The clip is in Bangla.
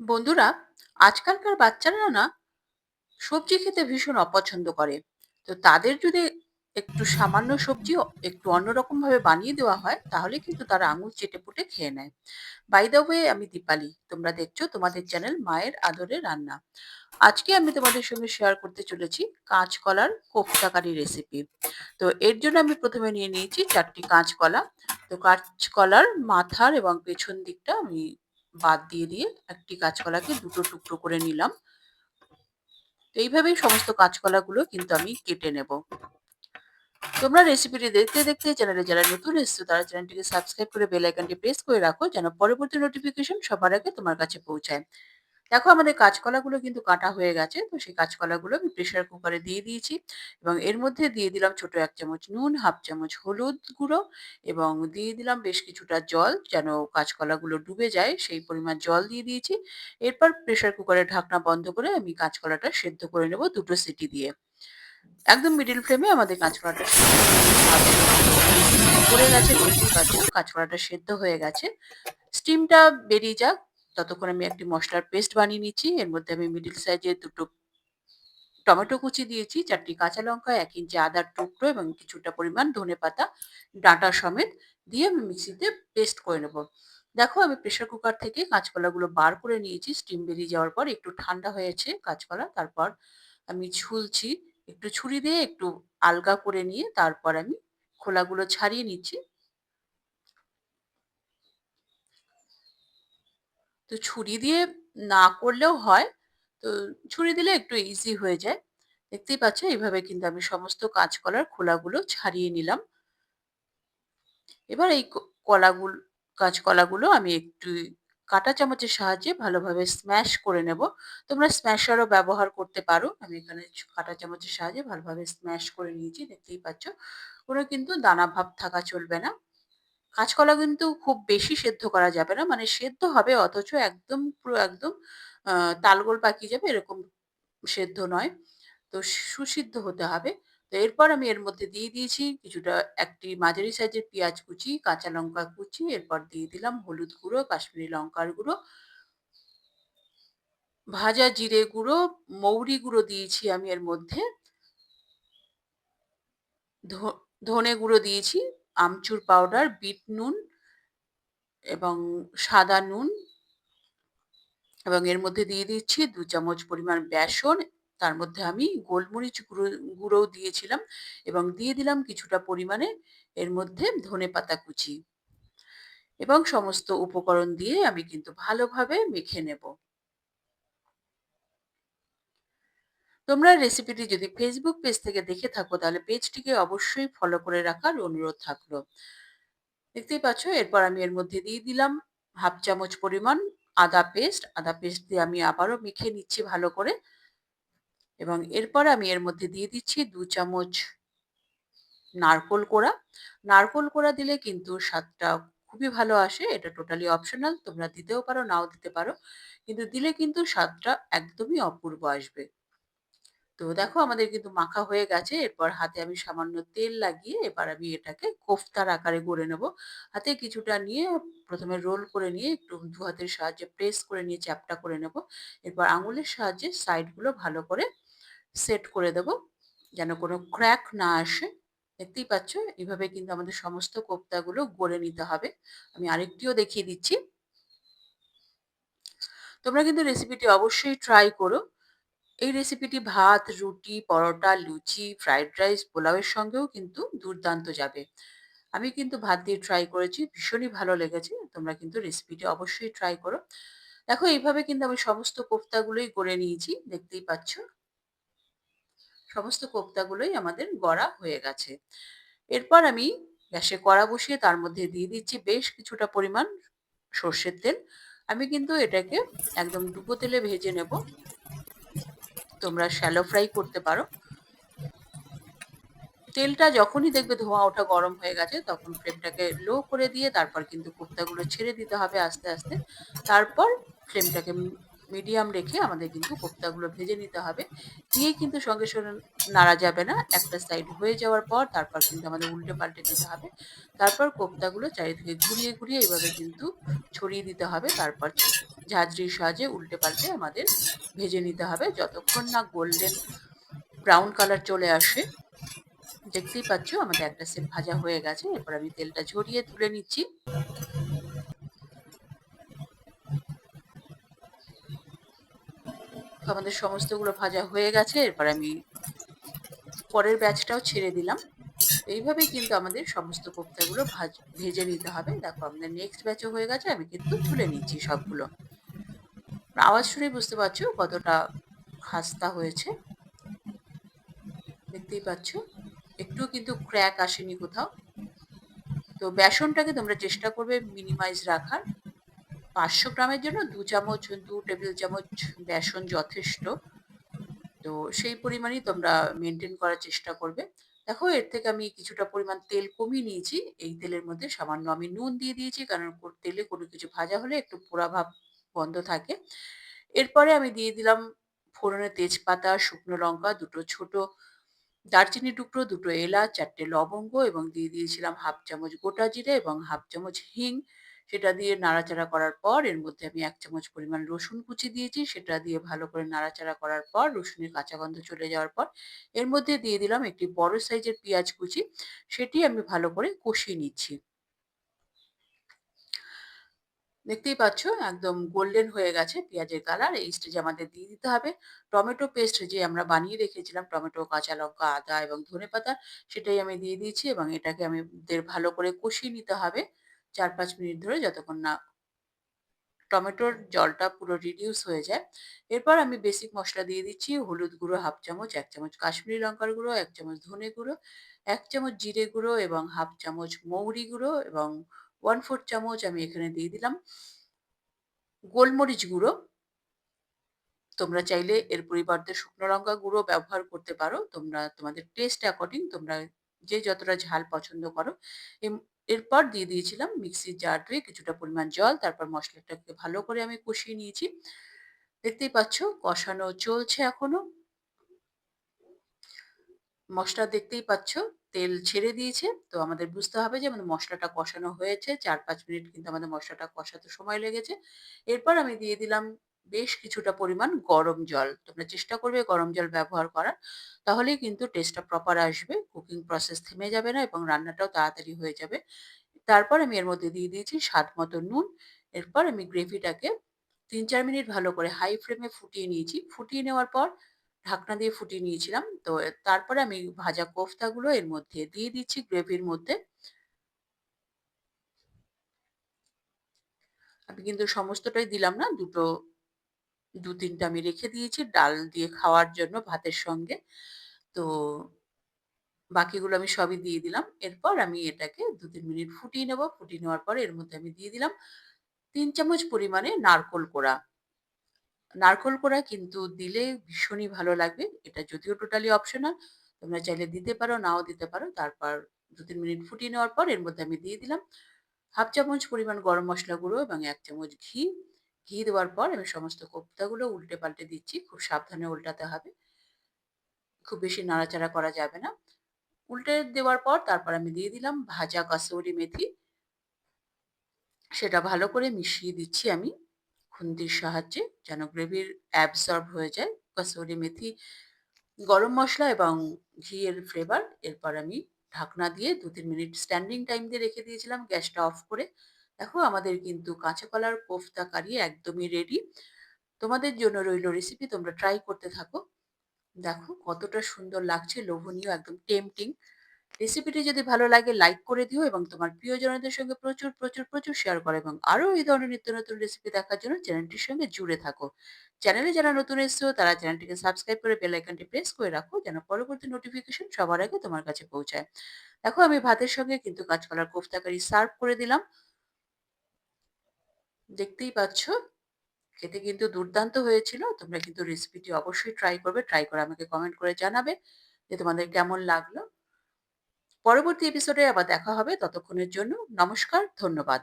বন্ধুরা, আজকালকার বাচ্চারা না সবজি খেতে ভীষণ অপছন্দ করে। তো তাদের যদি একটু সামান্য সবজি একটু অন্যরকম ভাবে বানিয়ে দেওয়া হয়, তাহলে কিন্তু তারা আঙুল চেটে পুটে খেয়ে নেয়। বাই দ্য ওয়ে আমি দীপালি। তোমরা দেখছ তোমাদের চ্যানেল মায়ের আদরে রান্না। আজকে আমি তোমাদের সঙ্গে শেয়ার করতে চলেছি কাঁচকলার কোফতাকারি রেসিপি তো এর জন্য আমি প্রথমে নিয়ে নিয়েছি চারটি কাঁচকলা। তো কাঁচকলার মাথার এবং পেছন দিকটা আমি বাদ দিয়ে দিয়ে একটি কাঁচকলাকে দুটো টুকরো করে নিলাম। এইভাবেই সমস্ত কাঁচকলাগুলো কিন্তু আমি কেটে নেব। তোমরা রেসিপিটি দেখতে দেখতে চ্যানেলে যারা নতুন এসছো, তারা চ্যানেলটিকে সাবস্ক্রাইব করে বেল আইকনটি প্রেস করে রাখো যেন পরবর্তী নোটিফিকেশন সবার আগে তোমার কাছে পৌঁছায়। দেখো আমাদের কাঁচকলাগুলো কিন্তু কাটা হয়ে গেছে, তো সেই কাঁচকলাগুলো আমি প্রেশার কুকারে দিয়ে দিয়েছি এবং এর মধ্যে দিয়ে দিলাম ছোট এক চামচ নুন, হাফ চামচ হলুদ গুঁড়ো এবং দিয়ে দিলাম বেশ কিছুটা জল যেন কাঁচকলাগুলো ডুবে যায়, সেই পরিমাণ জল দিয়ে দিয়েছি। এরপর প্রেশার কুকারের ঢাকনা বন্ধ করে আমি কাঁচকলাটা সেদ্ধ করে নেব দুটো সিটি দিয়ে। একদম মিডিল ফ্লেমে আমাদের কাঁচকলাটা করে গেছে। কাঁচকলাটা সেদ্ধ হয়ে গেছে। স্টিমটা বেরিয়ে যাক। ততক্ষণ আমি একটি মশলার পেস্ট বানিয়ে নিচ্ছি। এর মধ্যে আমি মিডিল সাইজের দুটো টমেটো কুচি দিয়েছি, চারটি কাঁচা লঙ্কা, এক ইঞ্চি আদার টুকরো এবং কিছুটা পরিমাণ ধনে পাতা, ডাঁটা সমেত দিয়ে আমি মিক্সিতে পেস্ট করে নেব। দেখো, আমি প্রেসার কুকার থেকে কাঁচকলাগুলো বার করে নিয়েছি। স্টিম বেরিয়ে যাওয়ার পর একটু ঠান্ডা হয়েছে কাঁচকলা। তারপর আমি ছুলছি, একটু ছুরি দিয়ে একটু আলগা করে নিয়ে তারপর আমি খোলাগুলো ছাড়িয়ে নিচ্ছি। তো ছুরি দিয়ে না করলেও হয়। তো ছুরি দিলে একটু ইজি হয়ে যায়। দেখতেই পাচ্ছ, এইভাবে কিন্তু আমি সমস্ত কাঁচকলার খোলাগুলো ছাড়িয়ে নিলাম। এবার এই কলাগুলো, কাঁচকলাগুলো আমি একটু কাঁটা চামচের সাহায্যে ভালোভাবে স্ম্যাশ করে নেব। তোমরা স্ম্যাশারও ব্যবহার করতে পারো। আমি এখানে কাঁটা চামচের সাহায্যে ভালোভাবে স্ম্যাশ করে নিয়েছি। দেখতেই পাচ্ছ, কোনো কিন্তু দানা ভাব থাকা চলবে না। কাঁচকলা কিন্তু খুব বেশি সেদ্ধ করা যাবে না। মানে সেদ্ধ হবে অথচ একদম পুরো একদম তালগোল পাকিয়ে যাবে এরকম সেদ্ধ নয়। তো সুসিদ্ধ হতে হবে। তো এরপর আমি এর মধ্যে দিয়ে দিয়েছি কিছুটা একটি মাঝারি সাইজের পেঁয়াজ কুচি, কাঁচা লঙ্কা কুচি, এরপর দিয়ে দিলাম হলুদ গুঁড়ো, কাশ্মীরি লঙ্কার গুঁড়ো। ভাজা জিরে গুঁড়ো, মৌরি গুঁড়ো দিয়েছি আমি এর মধ্যে। ধনে গুঁড়ো দিয়েছি। আমচুর পাউডার বিট নুন এবং সাদা নুন এবং এর মধ্যে দিয়ে দিচ্ছি দু চামচ পরিমাণ বেসন। তার মধ্যে আমি গোলমরিচ গুঁড়ো, গুঁড়োও দিয়েছিলাম এবং দিয়ে দিলাম কিছুটা পরিমাণে এর মধ্যে ধনে পাতা কুচি। এবং সমস্ত উপকরণ দিয়ে আমি কিন্তু ভালোভাবে মেখে নেব। তোমরা রেসিপিটি যদি ফেসবুক পেজ থেকে দেখে থাকো, তাহলে পেজটিকে অবশ্যই ফলো করে রাখার অনুরোধ থাকল। দেখতেই পাচ্ছ, এরপর আমি এর মধ্যে দিয়ে দিলাম হাফ চামচ পরিমাণ আদা পেস্ট আদা পেস্ট দিয়ে আমি আবারও মেখে নিচ্ছি ভালো করে। এবং এরপর আমি এর মধ্যে দিয়ে দিচ্ছি দু চামচ নারকোল কোড়া। নারকোল কোড়া দিলে কিন্তু স্বাদটা খুবই ভালো আসে, এটা টোটালি অপশনাল তোমরা দিতেও পারো, নাও দিতে পারো। কিন্তু দিলে কিন্তু স্বাদটা একদমই অপূর্ব আসবে। তো দেখো আমাদের কিন্তু মাখা হয়ে গেছে। এরপর হাতে আমি সামান্য তেল লাগিয়ে এবার আমি এটাকে কোফতার আকারে গড়ে নেব। হাতে কিছুটা নিয়ে প্রথমে রোল করে নিয়ে একটু দু হাতের সাহায্যে প্রেস করে নিয়ে চ্যাপটা করে নেব। এরপর আঙুলের সাহায্যে সাইডগুলো ভালো করে সেট করে দেব যেন কোনো ক্র্যাক না আসে। দেখতেই পাচ্ছ? এভাবে কিন্তু আমাদের সমস্ত কোপ্তাগুলো গড়ে নিতে হবে। আমি আরেকটিও দেখিয়ে দিচ্ছি। তোমরা কিন্তু রেসিপিটি অবশ্যই ট্রাই করো। এই রেসিপিটি ভাত, রুটি, পরোটা, লুচি ফ্রাইড রাইস পোলাওয়ের সঙ্গেও কিন্তু দুর্দান্ত যাবে। আমি কিন্তু ভাত দিয়ে ট্রাই করেছি, ভীষণই ভালো লেগেছে। তোমরা কিন্তু রেসিপিটি অবশ্যই ট্রাই করো। দেখো, এইভাবে কিন্তু আমি সমস্ত কোফতাগুলোই করে নিয়েছি, দেখতেই পাচ্ছ। সমস্ত কোফতাগুলোই আমাদের গড়া হয়ে গেছে। এরপর আমি গ্যাসে কড়া বসিয়ে তার মধ্যে দিয়ে দিচ্ছি বেশ কিছুটা পরিমাণ সর্ষের তেল। আমি কিন্তু এটাকে একদম ডুবো তেলে ভেজে নেব। তোমরা শ্যালো ফ্রাই করতে পারো। তেলটা যখনই দেখবে ধোঁয়া ওঠা গরম হয়ে গেছে, তখন ফ্লেমটাকে লো করে দিয়ে তারপর কিন্তু কোপ্তাগুলো ছেড়ে দিতে হবে আস্তে আস্তে। তারপর ফ্লেমটাকে মিডিয়াম রেখে আমাদের কিন্তু কোপ্তাগুলো ভেজে নিতে হবে। দিয়ে কিন্তু সঙ্গে সঙ্গে নাড়া যাবে না, একটা সাইড হয়ে যাওয়ার পর তারপর কিন্তু আমাদের উল্টে পাল্টে দিতে হবে। তারপর কোপ্তাগুলো চারিদিকে ঘুরিয়ে ঘুরিয়ে এইভাবে কিন্তু ছড়িয়ে দিতে হবে। তারপর ঝাঁঝরির সাহায্যে উল্টে পাল্টে আমাদের ভেজে নিতে হবে। যতক্ষণ না গোল্ডেন ব্রাউন কালার চলে আসে, দেখতেই পাচ্ছ আমাদের একটা সেট ভাজা হয়ে গেছে। এরপর আমি তেলটা ঝরিয়ে তুলে নিচ্ছি। আমাদের সমস্তগুলো ভাজা হয়ে গেছে, এরপর আমি পরের ব্যাচটাও ছেড়ে দিলাম। এইভাবেই কিন্তু আমাদের সমস্ত কোপ্তাগুলো ভাজ, ভেজে নিতে হবে। দেখো, আমাদের নেক্সট ব্যাচও হয়ে গেছে, আমি কিন্তু তুলে নিচ্ছি সবগুলো। আওয়াজ শুনে বুঝতে পারছ কতটা খাস্তা হয়েছে? দেখতেই পাচ্ছ একটু কিন্তু ক্র্যাক আসেনি কোথাও। তো বেসনটাকে তোমরা চেষ্টা করবে মিনিমাইজ রাখার। পাঁচশো গ্রামের জন্য দু চামচ, দু টেবিল চামচ বেসন যথেষ্ট। তো সেই পরিমাণই তোমরা মেনটেন করার চেষ্টা করবে। দেখো, এর থেকে আমি কিছুটা পরিমাণ তেল কমিয়ে নিয়েছি। এই তেলের মধ্যে সামান্য আমি নুন দিয়ে দিয়েছি, কারণ তেলে কোনো কিছু ভাজা হলে একটু পোড়া ভাব বন্ধ থাকে। এরপরে আমি দিয়ে দিলাম ফোড়নে তেজপাতা, শুকনো লঙ্কা, দুটো ছোট দারচিনি টুকরো, দুটো এলাচ, চারটে লবঙ্গ এবং দিয়ে দিয়েছিলাম হাফ চামচ গোটা জিরে এবং হাফ চামচ হিং। সেটা দিয়ে নাড়াচাড়া করার পর, এর মধ্যে আমি এক চামচ পরিমাণ রসুন কুচি দিয়েছি, সেটা দিয়ে ভালো করে নাড়াচাড়া করার পর, রসুনের কাঁচা গন্ধ চলে যাওয়ার পর, এর মধ্যে দিয়ে দিলাম একটি বড় সাইজের পেঁয়াজ কুচি, সেটি আমি ভালো করে কষিয়ে নিচ্ছি। দেখতেই পাচ্ছ, একদম গোল্ডেন হয়ে গেছে পেঁয়াজের কালার, এই স্টেজে আমাদের দিয়ে দিতে হবে। টমেটো পেস্ট যে আমরা বানিয়ে রেখেছিলাম, টমেটো, কাঁচা লঙ্কা, আদা এবং ধনে পাতা সেটাই আমি দিয়ে দিয়েছি এবং এটাকে আমি ভালো করে কষিয়ে নিতে হবে। চার পাঁচ মিনিট ধরে যতক্ষণ না টমেটোর জলটা পুরো রিডিউস হয়ে যায়। এরপর আমি বেসিক মশলা দিয়ে দিচ্ছি, হলুদ গুঁড়ো হাফ চামচ, এক চামচ কাশ্মীরি লঙ্কার গুঁড়ো, এক চামচ ধনে গুঁড়ো, এক চামচ জিরে গুঁড়ো এবং হাফ চামচ মৌরি গুঁড়ো এবং ওয়ান ফোর চামচ আমি এখানে দিয়ে দিলাম। গোলমরিচ গুঁড়ো, তোমরা চাইলে এর পরিবর্তে শুকনো লঙ্কা গুঁড়ো ব্যবহার করতে পারো। তোমরা, তোমাদের টেস্ট অ্যাকর্ডিং তোমরা যে যতটা ঝাল পছন্দ করো। এরপর দিয়ে দিয়েছিলাম মিক্সির জার ধুয়ে কিছুটা পরিমাণ জল, তারপর মশলাটাকে ভালো করে আমি কষিয়ে নিয়েছি। দেখতেই পাচ্ছ কষানো চলছে এখনও। মশলা দেখতেই পাচ্ছ তেল ছেড়ে দিয়েছে, তো আমাদের বুঝতে হবে যে আমাদের মশলাটা কষানো হয়েছে, চার পাঁচ মিনিট কিন্তু আমাদের মশলাটা কষাতে সময় লেগেছে। এরপর আমি দিয়ে দিলাম বেশ কিছুটা পরিমাণ গরম জল। তোমরা চেষ্টা করবে গরম জল ব্যবহার করার, তাহলেই কিন্তু টেস্টটা প্রপার আসবে কুকিং প্রসেস থেমে যাবে না এবং রান্নাটাও তাড়াতাড়ি হয়ে যাবে। তারপর আমি এর মধ্যে দিয়ে দিয়েছি স্বাদ মতো নুন, এরপর আমি গ্রেভিটাকে তিন চার মিনিট ভালো করে হাই ফ্লেমে ফুটিয়ে নিয়েছি। ফুটিয়ে নেওয়ার পর ঢাকনা দিয়ে ফুটিয়ে নিয়েছিলাম। তো তারপরে আমি ভাজা কোফতাগুলো এর মধ্যে দিয়ে দিচ্ছি গ্রেভির মধ্যে। আমি কিন্তু সমস্তটাই দিলাম না, দুটো দু তিনটা আমি রেখে দিয়েছি, ডাল দিয়ে খাওয়ার জন্য ভাতের সঙ্গে। তো বাকিগুলো আমি সবই দিয়ে দিলাম। এরপর আমি এটাকে দু তিন মিনিট ফুটিয়ে নেব। ফুটিয়ে নেওয়ার পর এর মধ্যে আমি দিয়ে দিলাম তিন চামচ পরিমাণে নারকোল কোড়া। নারকোল কোড়া কিন্তু দিলে ভীষণই ভালো লাগবে। এটা যদিও টোটালি অপশনাল তোমরা চাইলে দিতে পারো, নাও দিতে পারো। তারপর দু তিন মিনিট ফুটিয়ে নেওয়ার পর এর মধ্যে আমি দিয়ে দিলাম হাফ চামচ পরিমাণ গরম মশলা গুঁড়ো এবং এক চামচ ঘি। ঘি দেওয়ার পর আমি সমস্ত কোপ্তাগুলো উল্টে পাল্টে দিচ্ছি। খুব সাবধানে উল্টাতে হবে। খুব বেশি নাড়াচাড়া করা যাবে না। উল্টে দেওয়ার পর তারপর আমি দিয়ে দিলাম ভাজা কাসৌরি মেথি। সেটা ভালো করে মিশিয়ে দিচ্ছি আমি খুন্তির সাহায্যে যেন গ্রেভির অ্যাবসর্ব হয়ে যায়। কাসৌরি মেথি, গরম মশলা এবং ঘিয়ের ফ্লেভার এরপর আমি ঢাকনা দিয়ে দু তিন মিনিট স্ট্যান্ডিং টাইম দিয়ে রেখে দিয়েছিলাম। গ্যাসটা অফ করে দেখো আমাদের কিন্তু কাঁচা কলার কোফতা কারি একদমই রেডি তোমাদের জন্য রইল রেসিপি তোমরা ট্রাই করতে থাকো। দেখো কতটা সুন্দর লাগছে, লোভনীয়, একদম টেমটিং রেসিপিটি যদি ভালো লাগে লাইক করে দিও এবং তোমার প্রিয়জনদের সঙ্গে প্রচুর প্রচুর প্রচুর শেয়ার করো এবং আরও এই ধরনের নিত্য নতুন রেসিপি দেখার জন্য চ্যানেলটির সঙ্গে জুড়ে থাকো। চ্যানেলে যারা নতুন এসছো, তারা চ্যানেলটিকে সাবস্ক্রাইব করে বেল প্রেস করে রাখো যেন পরবর্তী নোটিফিকেশন সবার আগে তোমার কাছে পৌঁছায়। দেখো আমি ভাতের সঙ্গে কিন্তু কাঁচকলার কোফতাকারি সার্ভ করে দিলাম। দেখতেই পাচ্ছ। খেতে কিন্তু দুর্দান্ত হয়েছিল। তোমরা কিন্তু রেসিপিটি অবশ্যই ট্রাই করবে। ট্রাই করে আমাকে কমেন্ট করে জানাবে যে তোমাদের কেমন লাগল। পরবর্তী এপিসোডে আবার দেখা হবে। ততক্ষণের জন্য নমস্কার, ধন্যবাদ।